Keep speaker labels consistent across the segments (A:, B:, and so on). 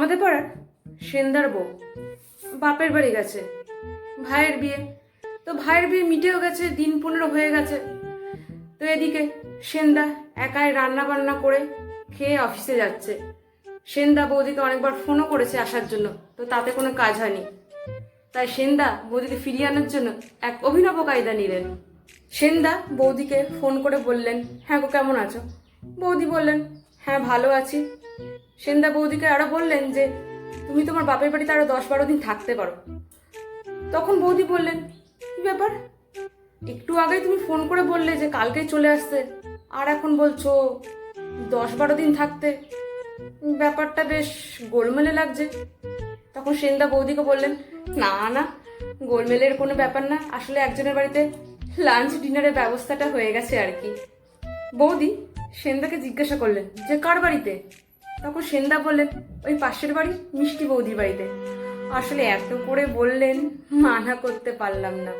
A: আমাদের পাড়ার সেন্দার বউ। বাপের বাড়ি গেছে। ভাইয়ের বিয়ে। তো ভাইয়ের বিয়ে মিটেও গেছে, দিন পনেরো হয়ে গেছে। তো এদিকে সেন্দা একাই রান্না বান্না করে খেয়ে অফিসে যাচ্ছে। সেন্দা বৌদিকে অনেকবার ফোনও করেছে আসার জন্য, তো তাতে কোনো কাজ হয়নি। তাই সেন্দা বৌদিকে ফিরিয়ে আনার জন্য এক অভিনব কায়দা নিলেন। সেন্দা বৌদিকে ফোন করে বললেন হ্যাঁ গো, কেমন আছো? বৌদি বললেন হ্যাঁ ভালো আছি। সেন্দা বৌদিকে আরও বললেন যে, তুমি তোমার বাপের বাড়িতে আরও দশ বারো দিন থাকতে পারো। তখন বৌদি বললেন, কি ব্যাপার? একটু আগে তুমি ফোন করে বললে যে, কালকেই চলে আসতে। আর এখন বলছো, দশ বারো দিন থাকতে। ব্যাপারটা বেশ গোলমেলে লাগছে। তখন সেন্দা বৌদিকে বললেন, না না, গোলমেলের কোনো ব্যাপার না। আসলে একজনের বাড়িতে লাঞ্চ, ডিনারের ব্যবস্থাটা হয়ে গেছে আর কি। বৌদি সেন্দাকে জিজ্ঞাসা করলেন, যে কার বাড়িতে? তখন সেন্দা বললেন, ওই পাশের বাড়ি? মিষ্টি বৌদির বাড়িতে। আসলে এত করে বললেন, মানা করতে পারলাম না।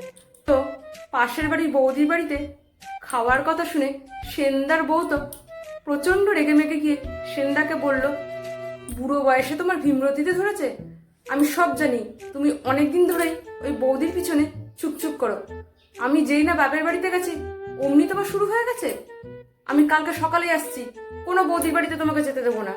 A: তো পাশের বাড়ি বৌদির বাড়িতে খাওয়ার কথা শুনে সেন্দার বউ তো প্রচণ্ড রেগে মেগে গিয়ে সেন্দাকে বলল, বুড়ো বয়সে তোমার ভীমরতিতে ধরেছে? আমি সব জানি। তুমি অনেকদিন ধরেই ওই বৌদির পিছনে চুপচুপ করো। আমি যেই না বাপের বাড়িতে গেছি, অমনি তোমার শুরু হয়ে গেছে? আমি কালকে সকালে আসছি। কোনো বৌদির বাড়িতে তোমাকে যেতে দেবো না।